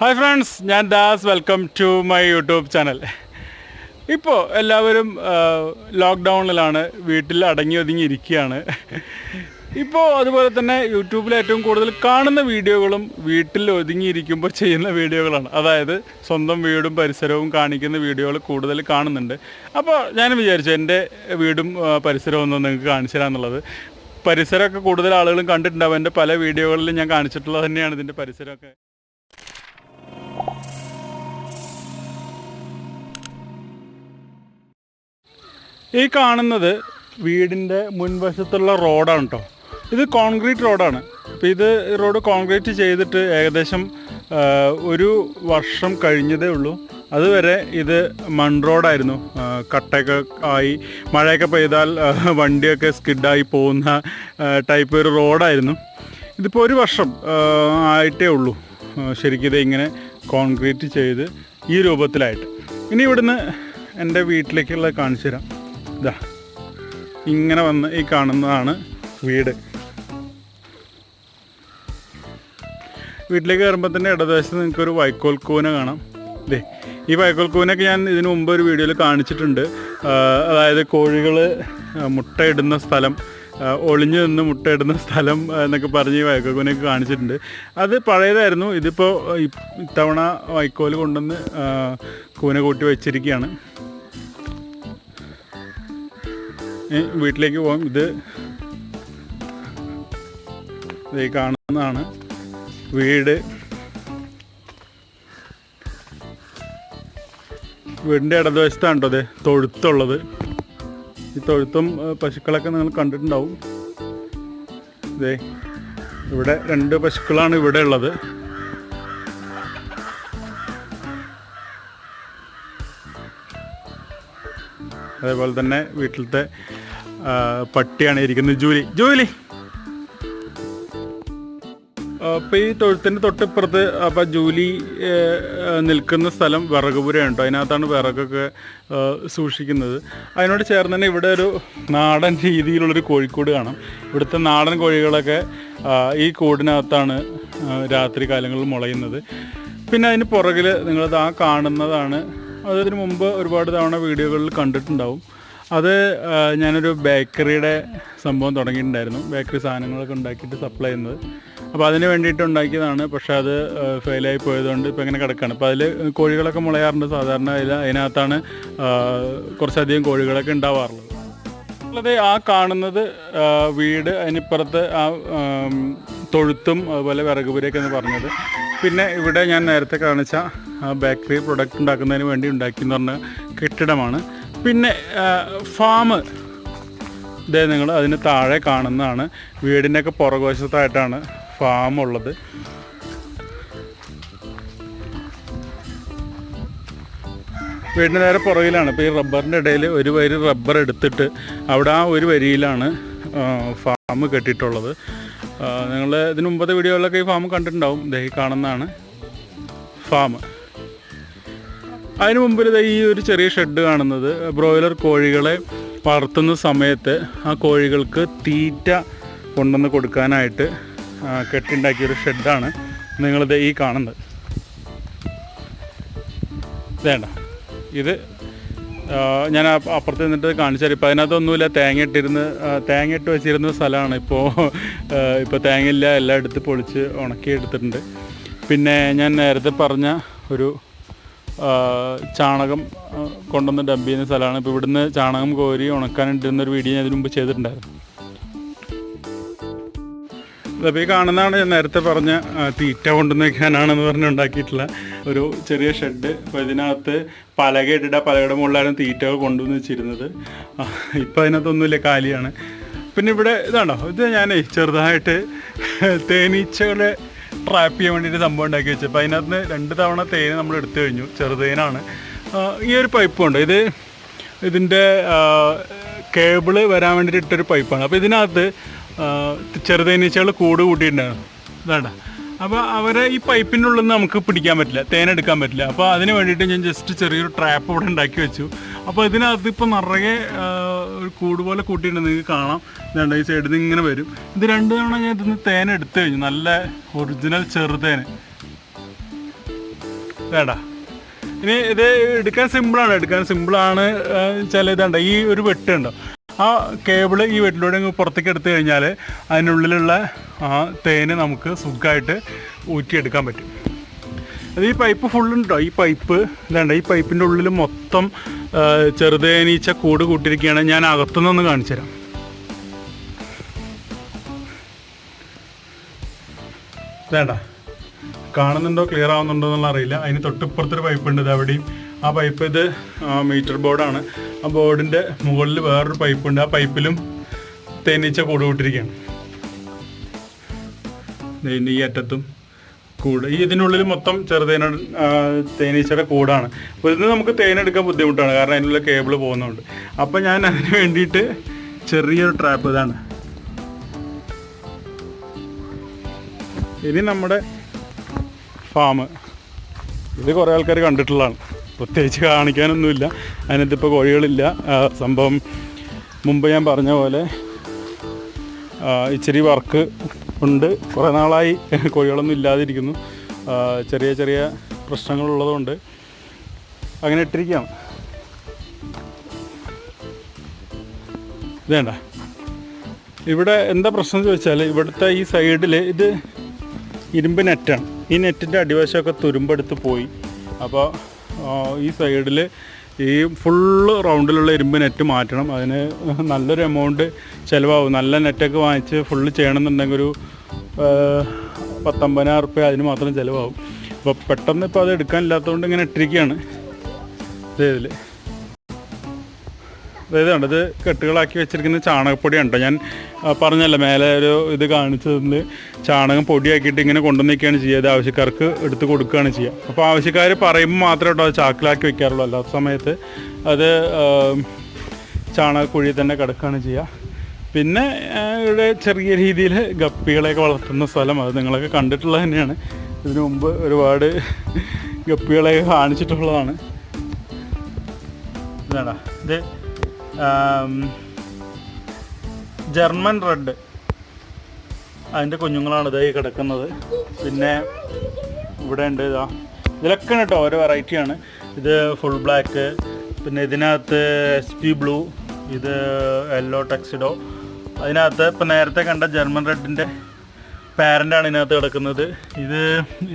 Hi friends ഞാൻ Das. Welcome to my YouTube channel ഇപ്പോൾ എല്ലാവരും ലോക്ക്ഡൗണിലാണ് വീട്ടിൽ അടങ്ങി ഒതുങ്ങി ഇരിക്കുകയാണ്. ഇപ്പോൾ അതുപോലെ തന്നെ യൂട്യൂബിൽ ഏറ്റവും കൂടുതൽ കാണുന്ന വീഡിയോകളും വീട്ടിൽ ഒതുങ്ങിയിരിക്കുമ്പോൾ ചെയ്യുന്ന വീഡിയോകളാണ്. അതായത് സ്വന്തം വീടും പരിസരവും കാണിക്കുന്ന വീഡിയോകൾ കൂടുതൽ കാണുന്നുണ്ട്. അപ്പോൾ ഞാൻ വിചാരിച്ചു എന്റെ വീടും പരിസരവും ഒന്നും നിങ്ങൾക്ക് കാണിച്ചു തരാമെന്നുള്ളത് പരിസരമൊക്കെ കൂടുതൽ ആളുകളും കണ്ടിട്ടുണ്ടാവും. എന്റെ പല വീഡിയോകളിലും ഞാൻ കാണിച്ചിട്ടുള്ളത് തന്നെയാണ് ഇതിന്റെ പരിസരമൊക്കെ. ഈ കാണുന്നത് വീടിന്റെ മുൻവശത്തുള്ള റോഡാണ് കേട്ടോ ഇത് കോൺക്രീറ്റ് റോഡാണ്. അപ്പോൾ ഇത് റോഡ് കോൺക്രീറ്റ് ചെയ്തിട്ട് ഏകദേശം ഒരു വർഷം കഴിഞ്ഞതേ ഉള്ളൂ. അതുവരെ ഇത് മൺ റോഡായിരുന്നു. കട്ടയൊക്കെ ആയി മഴയൊക്കെ പെയ്താൽ വണ്ടിയൊക്കെ സ്കിഡായി പോകുന്ന ടൈപ്പ് ഒരു റോഡായിരുന്നു. ഇതിപ്പോൾ ഒരു വർഷം ആയിട്ടേ ഉള്ളൂ. ശരിക്കും ഇത് ഇങ്ങനെ കോൺക്രീറ്റ് ചെയ്ത് ഈ രൂപത്തിലായിട്ട്. ഇനി ഇവിടുന്ന് എന്റെ വീട്ടിലേക്കുള്ള കാണിച്ചു തരാം. ഇതാ ഇങ്ങനെ വന്ന് ഈ കാണുന്നതാണ് വീട്. വീട്ടിലേക്ക് കയറുമ്പോൾ തന്നെ ഇടതുവശത്ത് നിങ്ങൾക്ക് ഒരു വൈക്കോൽ കൂന കാണാം. ദേ ഈ വൈക്കോൽ കൂനൊക്കെ ഞാൻ ഇതിനു മുമ്പ് ഒരു വീഡിയോയിൽ കാണിച്ചിട്ടുണ്ട്. അതായത് കോഴികൾ മുട്ടയിടുന്ന സ്ഥലം ഒളിഞ്ഞു നിന്ന് മുട്ടയിടുന്ന സ്ഥലം എന്നൊക്കെ പറഞ്ഞ് ഈ വൈക്കോൽ കൂനൊക്കെ കാണിച്ചിട്ടുണ്ട്. അത് പഴയതായിരുന്നു. ഇതിപ്പോൾ ഇത്തവണ വൈക്കോൽ കൊണ്ടുവന്ന് കൂന കൂട്ടി വെച്ചിരിക്കുകയാണ്. വീട്ടിലേക്ക് പോകും ഇത് കാണുന്നതാണ് വീട്. വീടിന്റെ ഇടതുവശത്താണ് കേട്ടോ അതെ തൊഴുത്തുള്ളത്. ഈ തൊഴുത്തും പശുക്കളൊക്കെ നിങ്ങൾ കണ്ടിട്ടുണ്ടാവും. ഇതേ ഇവിടെ രണ്ട് പശുക്കളാണ് ഇവിടെ ഉള്ളത്. അതേപോലെ തന്നെ വീട്ടിലത്തെ പട്ടിയാണ് ഇരിക്കുന്നത്. Julie Julie. അപ്പോൾ ഈ തൊഴുത്തിന്റെ തൊട്ടിപ്പുറത്ത് അപ്പോൾ ജൂലി നിൽക്കുന്ന സ്ഥലം വിറകുപുരയാണ് കേട്ടോ അതിനകത്താണ് വിറകൊക്കെ സൂക്ഷിക്കുന്നത്. അതിനോട് ചേർന്ന് തന്നെ ഇവിടെ ഒരു നാടൻ രീതിയിലുള്ളൊരു കോഴിക്കൂട് കാണാം. ഇവിടുത്തെ നാടൻ കോഴികളൊക്കെ ഈ കൂടിനകത്താണ് രാത്രി കാലങ്ങളിൽ മുളയുന്നത്. പിന്നെ അതിന് പുറകിൽ നിങ്ങളത് ആ കാണുന്നതാണ്. അതിന് മുമ്പ് ഒരുപാട് തവണ വീഡിയോകളിൽ കണ്ടിട്ടുണ്ടാവും. അത് ഞാനൊരു ബേക്കറിയുടെ സംഭവം തുടങ്ങിയിട്ടുണ്ടായിരുന്നു. ബേക്കറി സാധനങ്ങളൊക്കെ ഉണ്ടാക്കിയിട്ട് സപ്ലൈ ചെയ്യുന്നത്. അപ്പോൾ അതിന് വേണ്ടിയിട്ട് ഉണ്ടാക്കിയതാണ്. പക്ഷേ അത് ഫെയിലായി പോയതുകൊണ്ട് ഇപ്പോൾ ഇങ്ങനെ കിടക്കുകയാണ് അപ്പോൾ അതിൽ കോഴികളൊക്കെ മുളയാറുണ്ട്. സാധാരണ അതിൽ അതിനകത്താണ് കുറച്ചധികം കോഴികളൊക്കെ ഉണ്ടാവാറുള്ളത്. ഉള്ളത് ആ കാണുന്നത് വീട് അതിനിപ്പുറത്ത് ആ തൊഴുത്തും അതുപോലെ വിറകുപുരയൊക്കെ എന്ന് പറഞ്ഞത്. പിന്നെ ഇവിടെ ഞാൻ നേരത്തെ കാണിച്ച ബേക്കറി പ്രൊഡക്റ്റ് ഉണ്ടാക്കുന്നതിന് വേണ്ടി ഉണ്ടാക്കി എന്ന് പറഞ്ഞ കെട്ടിടമാണ്. പിന്നെ ഫാം ഇതേ നിങ്ങൾ അതിന് താഴെ കാണുന്നതാണ്. വീടിന്റെയൊക്കെ പുറകുവശത്തായിട്ടാണ് ഫാം ഉള്ളത്. വീടിന് നേരെ പുറകിലാണ്. ഇപ്പോൾ ഈ റബ്ബറിന്റെ ഇടയിൽ ഒരു വരി റബ്ബർ എടുത്തിട്ട് അവിടെ ആ ഒരു വരിയിലാണ് ഫാം കെട്ടിയിട്ടുള്ളത്. നിങ്ങൾ ഇതിനു മുമ്പത്തെ വീഡിയോകളിലൊക്കെ ഈ ഫാം കണ്ടിട്ടുണ്ടാവും. ദേ ഈ കാണുന്നതാണ് ഫാം. അതിന് മുമ്പിൽ ഈ ഒരു ചെറിയ ഷെഡ് കാണുന്നത്. ബ്രോയിലർ കോഴികളെ വളർത്തുന്ന സമയത്ത് ആ കോഴികൾക്ക് തീറ്റ കൊണ്ടുവന്ന് കൊടുക്കാനായിട്ട് കെട്ടിണ്ടാക്കിയൊരു ഷെഡാണ് നിങ്ങളിത് ഈ കാണുന്നത്. വേണ്ട ഇത് ഞാൻ അപ്പുറത്ത് നിന്നിട്ട് കാണിച്ചാൽ ഇപ്പോൾ അതിനകത്തൊന്നുമില്ല തേങ്ങ ഇട്ടിരുന്ന് തേങ്ങ ഇട്ട് വെച്ചിരുന്ന സ്ഥലമാണ്. ഇപ്പോൾ ഇപ്പോൾ തേങ്ങയില്ല എല്ലാം എടുത്ത് പൊളിച്ച് ഉണക്കി എടുത്തിട്ടുണ്ട് പിന്നെ ഞാൻ നേരത്തെ പറഞ്ഞ ഒരു ചാണകം കൊണ്ടുവന്ന് ഡംപ് ചെയ്യുന്ന സ്ഥലമാണ്. ഇപ്പോൾ ഇവിടുന്ന് ചാണകം കോരി ഉണക്കാനിട്ടിരുന്ന ഒരു വീഡിയോ ഞാൻ ഇതിനു മുമ്പ് ചെയ്തിട്ടുണ്ടായിരുന്നു. അപ്പോൾ ഈ കാണുന്നതാണ് ഞാൻ നേരത്തെ പറഞ്ഞ തീറ്റ കൊണ്ടുവന്ന് വയ്ക്കാനാണെന്ന് പറഞ്ഞ് ഉണ്ടാക്കിയിട്ടുള്ള ഒരു ചെറിയ ഷെഡ്. അപ്പോൾ ഇതിനകത്ത് പലക ഇട്ടിട്ട് പലകയുടെ മുകളിലാണ് തീറ്റകൾ കൊണ്ടുവന്ന് വെച്ചിരുന്നത്. ഇപ്പോൾ അതിനകത്തൊന്നുമില്ല കാലിയാണ്. പിന്നെ ഇവിടെ ഇതാണോ? ഇത് ഞാനേ ചെറുതായിട്ട് തേനീച്ചകളെ ട്രാപ്പ് ചെയ്യാൻ വേണ്ടിയിട്ട് സംഭവം ഉണ്ടാക്കി വെച്ചു അപ്പോൾ അതിനകത്ത് രണ്ട് തവണ തേൻ നമ്മൾ എടുത്തു കഴിഞ്ഞു. ചെറുതേനാണ്. ഈ ഒരു പൈപ്പ് ഉണ്ട്. ഇത് ഇതിന്റെ കേബിൾ വരാൻ വേണ്ടിയിട്ട് ഇട്ടൊരു പൈപ്പാണ് അപ്പോൾ ഇതിനകത്ത് ചെറുതേനീച്ചകൾ കൂട് കൂട്ടിയിട്ടുണ്ടായിരുന്നു. വേണ്ട അപ്പോൾ അവരെ ഈ പൈപ്പിനുള്ളിൽ നമുക്ക് പിടിക്കാൻ പറ്റില്ല. തേനെടുക്കാൻ പറ്റില്ല. അപ്പോൾ അതിന് വേണ്ടിയിട്ട് ഞാൻ ജസ്റ്റ് ചെറിയൊരു ട്രാപ്പ് ഇവിടെ ഉണ്ടാക്കി വെച്ചു. അപ്പോൾ ഇതിനകത്ത് ഇപ്പം നിറയെ ഒരു കൂട് പോലെ കൂട്ടിയിട്ടുണ്ട്. നിങ്ങൾക്ക് കാണാം. ഇതുണ്ട് ഈ സൈഡിൽ നിന്ന് ഇങ്ങനെ വരും. ഇത് രണ്ട് തവണ ഞാൻ ഇതിന് തേൻ എടുത്തു കഴിഞ്ഞു. നല്ല ഒറിജിനൽ ചെറുതേൻ വേണ്ട ഇനി ഇത് എടുക്കാൻ സിമ്പിളാണ് എടുക്കാൻ സിമ്പിളാണ് ചില ഇതുണ്ട്. ഈ ഒരു വെട്ടുണ്ടോ ആ കേബിൾ ഈ വെട്ടിലൂടെ അങ്ങ് പുറത്തേക്ക് എടുത്തു കഴിഞ്ഞാൽ അതിനുള്ളിലുള്ള ആ തേന് നമുക്ക് സുഖമായിട്ട് ഊറ്റിയെടുക്കാൻ പറ്റും. അത് ഈ പൈപ്പ് ഫുള്ളുണ്ടോ ഈ പൈപ്പ് ഇതാണ്ട്. ഈ പൈപ്പിന്റെ ഉള്ളിൽ മൊത്തം ചെറുതേനീച്ച കൂട് കൂട്ടിയിരിക്കുകയാണ് ഞാൻ അകത്തുനിന്നൊന്ന് കാണിച്ചു തരാം വേണ്ട. കാണുന്നുണ്ടോ ക്ലിയർ ആവുന്നുണ്ടോ എന്നുള്ള അറിയില്ല. അതിന് തൊട്ടിപ്പുറത്തൊരു പൈപ്പ് ഉണ്ട് ഇത് അവിടെയും. ആ പൈപ്പ് ഇത് മീറ്റർ ബോർഡാണ് ആ ബോർഡിന്റെ മുകളിൽ വേറൊരു പൈപ്പ് ഉണ്ട് ആ പൈപ്പിലും തേനീച്ച കൂട് കൂട്ടിരിക്കുകയാണ്. ഈ അറ്റത്തും കൂട്. ഈ ഇതിനുള്ളിൽ മൊത്തം ചെറുതേന തേനീച്ചയുടെ കൂടാണ്. അപ്പോൾ ഇതിന് നമുക്ക് തേനെടുക്കാൻ ബുദ്ധിമുട്ടാണ്. കാരണം അതിനുള്ള കേബിൾ പോകുന്നുണ്ട്. അപ്പോൾ ഞാൻ അതിന് വേണ്ടിയിട്ട് ചെറിയൊരു ട്രാപ്പ് ഇതാണ്. ഇനി നമ്മുടെ ഫാം ഇത് കുറേ ആൾക്കാർ കണ്ടിട്ടുള്ളതാണ്. പ്രത്യേകിച്ച് കാണിക്കാനൊന്നുമില്ല. അതിനകത്ത് ഇപ്പോൾ കോഴികളില്ല. സംഭവം മുമ്പ് ഞാൻ പറഞ്ഞ പോലെ ഇച്ചിരി വർക്ക് ഉണ്ട്. കുറേ നാളായി കോഴികളൊന്നും ഇല്ലാതിരിക്കുന്നു. ചെറിയ ചെറിയ പ്രശ്നങ്ങളുള്ളതുകൊണ്ട് അങ്ങനെ ഇട്ടിരിക്കാം ഇതേണ്ട ഇവിടെ എന്താ പ്രശ്നം ചോദിച്ചാൽ ഇവിടുത്തെ ഈ സൈഡിൽ ഇത് ഇരുമ്പ് നെറ്റാണ്. ഈ നെറ്റിന്റെ അടിവശമൊക്കെ തുരുമ്പെടുത്ത് പോയി. അപ്പോൾ ഈ സൈഡിൽ ഈ ഫുള്ള് റൗണ്ടിലുള്ള ഇരുമ്പ് നെറ്റ് മാറ്റണം. അതിന് നല്ലൊരു എമൗണ്ട് ചിലവാകും. നല്ല നെറ്റൊക്കെ വാങ്ങിച്ച് ഫുള്ള് ചെയ്യണമെന്നുണ്ടെങ്കിൽ ഒരു പത്തൊമ്പതിനായിരം റുപ്യ അതിന് മാത്രം ചിലവാകും. അപ്പോൾ പെട്ടെന്ന് ഇപ്പോൾ അത് എടുക്കാനില്ലാത്തതുകൊണ്ട് ഇങ്ങനെ ഇട്ടിരിക്കുകയാണ്. ഇതിൽ അതായത് കണ്ടത് കെട്ടുകളാക്കി വെച്ചിരിക്കുന്ന ചാണകപ്പൊടി ഉണ്ടോ ഞാൻ പറഞ്ഞല്ലോ മേലെ ഒരു ഇത് കാണിച്ചതിന് ചാണകം പൊടിയാക്കിയിട്ട് ഇങ്ങനെ കൊണ്ടുവന്നിരിക്കുകയാണ് ചെയ്യുക. ആവശ്യക്കാർക്ക് എടുത്ത് കൊടുക്കുകയാണ് ചെയ്യുക. അപ്പോൾ ആവശ്യക്കാർ പറയുമ്പോൾ മാത്രമേ കേട്ടോ അത് ചാക്കിലാക്കി വെക്കാറുള്ളൂ. അല്ലാത്ത സമയത്ത് അത് ചാണകക്കുഴിയിൽ ചാണകക്കുഴി തന്നെ കിടക്കുകയാണ് ചെയ്യുക. പിന്നെ ഇവിടെ ചെറിയ രീതിയിൽ ഗപ്പികളെയൊക്കെ വളർത്തുന്ന സ്ഥലം. അത് നിങ്ങളൊക്കെ കണ്ടിട്ടുള്ളത് തന്നെയാണ്. ഇതിനു മുമ്പ് ഒരുപാട് ഗപ്പികളെയൊക്കെ കാണിച്ചിട്ടുള്ളതാണ്. ഇതാടാ ഇത് ജർമ്മൻ റെഡ്. അതിന്റെ കുഞ്ഞുങ്ങളാണ് ഇതായി കിടക്കുന്നത്. പിന്നെ ഇവിടെ ഉണ്ട് ഇതാ. ഇതിലൊക്കെ കേട്ടോ ഓരോ വെറൈറ്റിയാണ് ഇത് ഫുൾ ബ്ലാക്ക് പിന്നെ ഇതിനകത്ത് എസ് പി ബ്ലൂ ഇത് യെല്ലോ ടെക്സിഡോ അതിനകത്ത് ഇപ്പം നേരത്തെ കണ്ട ജർമ്മൻ റെഡിന്റെ പാരന്റാണ് ഇതിനകത്ത് കിടക്കുന്നത്. ഇത്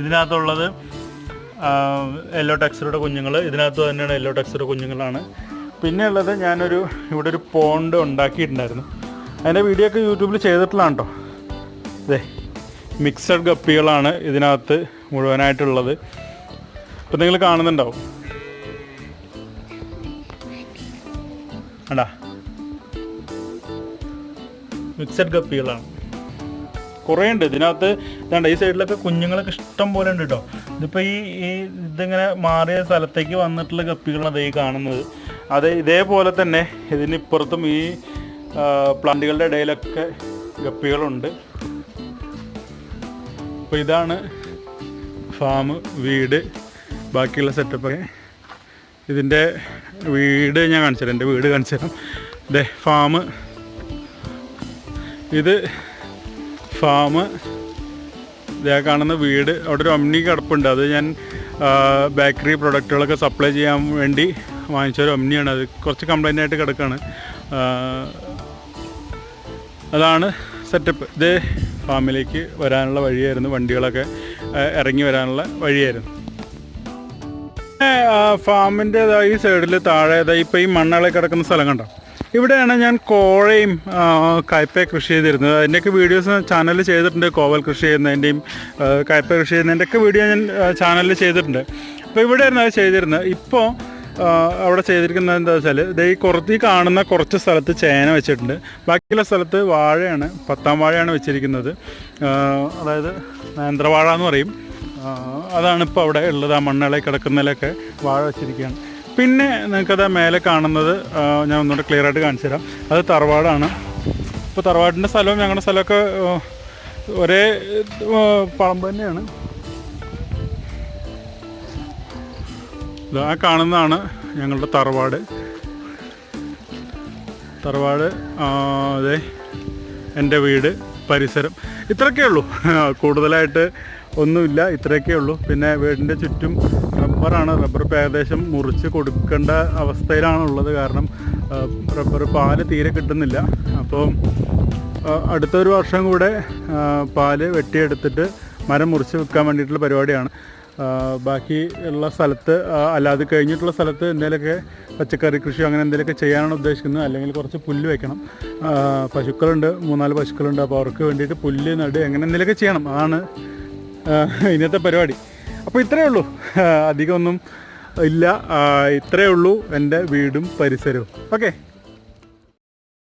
ഇതിനകത്തുള്ളത് യെല്ലോ ടെക്സിയുടെ കുഞ്ഞുങ്ങൾ ഇതിനകത്ത് തന്നെയാണ് യെല്ലോ ടെക്സിയുടെ കുഞ്ഞുങ്ങളാണ്. പിന്നെ ഉള്ളത് ഞാനൊരു ഇവിടെ ഒരു പോണ്ട് ഉണ്ടാക്കിയിട്ടുണ്ടായിരുന്നു. അതിന്റെ വീഡിയോ ഒക്കെ യൂട്യൂബിൽ ചെയ്തിട്ടുള്ളതാണ് കേട്ടോ അതെ മിക്സഡ് ഗപ്പികളാണ് ഇതിനകത്ത് മുഴുവനായിട്ടുള്ളത്. ഇപ്പം നിങ്ങൾ കാണുന്നുണ്ടാവും. അടാ മിക്സഡ് ഗപ്പികളാണ് കുറേ ഉണ്ട്. ഇതിനകത്ത് ഇതാണ്ട് ഈ സൈഡിലൊക്കെ കുഞ്ഞുങ്ങളൊക്കെ ഇഷ്ടം പോലെ ഉണ്ട് കേട്ടോ ഇതിപ്പോൾ ഈ ഈ ഇതിങ്ങനെ മാറിയ സ്ഥലത്തേക്ക് വന്നിട്ടുള്ള ഗപ്പികളാണ് ഈ കാണുന്നത്. അത് ഇതേപോലെ തന്നെ ഇതിനിപ്പുറത്തും ഈ പ്ലാന്റുകളുടെ ഇടയിലൊക്കെ ഗപ്പികളുണ്ട്. അപ്പോൾ ഇതാണ് ഫാം വീട് ബാക്കിയുള്ള സെറ്റപ്പൊക്കെ ഇതിന്റെ വീട് ഞാൻ കാണിച്ചു തരാം എന്റെ വീട് കാണിച്ചു തരാം ഇതേ ഫാം. ഇത് ഫാം. ഇതേ കാണുന്ന വീട്. അവിടെ ഒരു ഒമ്നി കിടപ്പുണ്ട്. അത് ഞാൻ ബേക്കറി പ്രൊഡക്റ്റുകളൊക്കെ സപ്ലൈ ചെയ്യാൻ വേണ്ടി വാങ്ങിച്ച അമ്മിയാണ് അത് കുറച്ച് കംപ്ലൈന്റ് ആയിട്ട് കിടക്കുകയാണ് അതാണ് സെറ്റപ്പ് ഇത് ഫാമിലേക്ക് വരാനുള്ള വഴിയായിരുന്നു. വണ്ടികളൊക്കെ ഇറങ്ങി വരാനുള്ള വഴിയായിരുന്നു. ഫാമിന്റെ ഈ സൈഡിൽ താഴെ ദാ ഇപ്പം ഈ മണ്ണളെ കിടക്കുന്ന സ്ഥലം കണ്ടോ? ഇവിടെയാണ് ഞാൻ കോഴയും കയ്പ കൃഷി ചെയ്തിരുന്നത്. അതിന്റെയൊക്കെ വീഡിയോസ് ചാനലിൽ ചെയ്തിട്ടുണ്ട്. കോവൽ കൃഷി ചെയ്യുന്നതിന്റെയും കയ്പ കൃഷി ചെയ്യുന്നതിന്റെയൊക്കെ വീഡിയോ ഞാൻ ചാനലിൽ ചെയ്തിട്ടുണ്ട്. അപ്പോൾ ഇവിടെയായിരുന്നു അത് ചെയ്തിരുന്നത്. ഇപ്പോൾ അവിടെ ചെയ്തിരിക്കുന്നത് എന്താ വെച്ചാൽ ഈ ഈ കാണുന്ന കുറച്ച് സ്ഥലത്ത് ചേന വെച്ചിട്ടുണ്ട്. ബാക്കിയുള്ള സ്ഥലത്ത് വാഴയാണ് പത്താം വാഴയാണ് വെച്ചിരിക്കുന്നത്. അതായത് നേന്ത്രവാഴ എന്ന് പറയും. അതാണ് ഇപ്പോൾ അവിടെ ഉള്ളത് ആ മണ്ണളെ കിടക്കുന്നതിലൊക്കെ വാഴ വെച്ചിരിക്കുകയാണ്. പിന്നെ നിങ്ങൾക്കത് മേലെ കാണുന്നത് ഞാൻ ഒന്നുകൂടെ ക്ലിയർ ആയിട്ട് കാണിച്ചു തരാം. അത് തറവാടാണ്. ഇപ്പോൾ തറവാടിന്റെ സ്ഥലവും ഞങ്ങളുടെ സ്ഥലമൊക്കെ ഒരേ പറമ്പ് തന്നെയാണ്. ഇതാ കാണുന്നതാണ് ഞങ്ങളുടെ തറവാട്. തറവാട് അതെ എന്റെ വീട് പരിസരം. ഇത്രയൊക്കെ ഉള്ളൂ. കൂടുതലായിട്ട് ഒന്നുമില്ല ഇത്രയൊക്കെ ഉള്ളൂ. പിന്നെ വീടിന്റെ ചുറ്റും റബ്ബറാണ്. റബ്ബർ ഏകദേശം മുറിച്ച് കൊടുക്കേണ്ട അവസ്ഥയിലാണ് ഉള്ളത് കാരണം റബ്ബർ പാൽ തീരെ കിട്ടുന്നില്ല. അപ്പോൾ അടുത്തൊരു വർഷം കൂടെ പാൽ വെട്ടിയെടുത്തിട്ട് മരം മുറിച്ച് വെക്കാൻ വേണ്ടിയിട്ടുള്ള പരിപാടിയാണ്. ബാക്കി ഉള്ള സ്ഥലത്ത് അല്ലാതെ കഴിഞ്ഞിട്ടുള്ള സ്ഥലത്ത് എന്തെങ്കിലുമൊക്കെ പച്ചക്കറി കൃഷി അങ്ങനെ എന്തെങ്കിലുമൊക്കെ ചെയ്യാനാണ് ഉദ്ദേശിക്കുന്നത്. അല്ലെങ്കിൽ കുറച്ച് പുല്ല് വെക്കണം. പശുക്കളുണ്ട് മൂന്നാൽ പശുക്കളുണ്ട്. അപ്പോൾ അവർക്ക് വേണ്ടിയിട്ട് പുല്ല് നട് അങ്ങനെ എന്തെങ്കിലുമൊക്കെ ചെയ്യണം. അതാണ് ഇന്നത്തെ പരിപാടി. അപ്പോൾ ഇത്രയേ ഉള്ളൂ. അധികമൊന്നും ഇല്ല. ഇത്രയേ ഉള്ളൂ എന്റെ വീടും പരിസരവും. ഓക്കെ.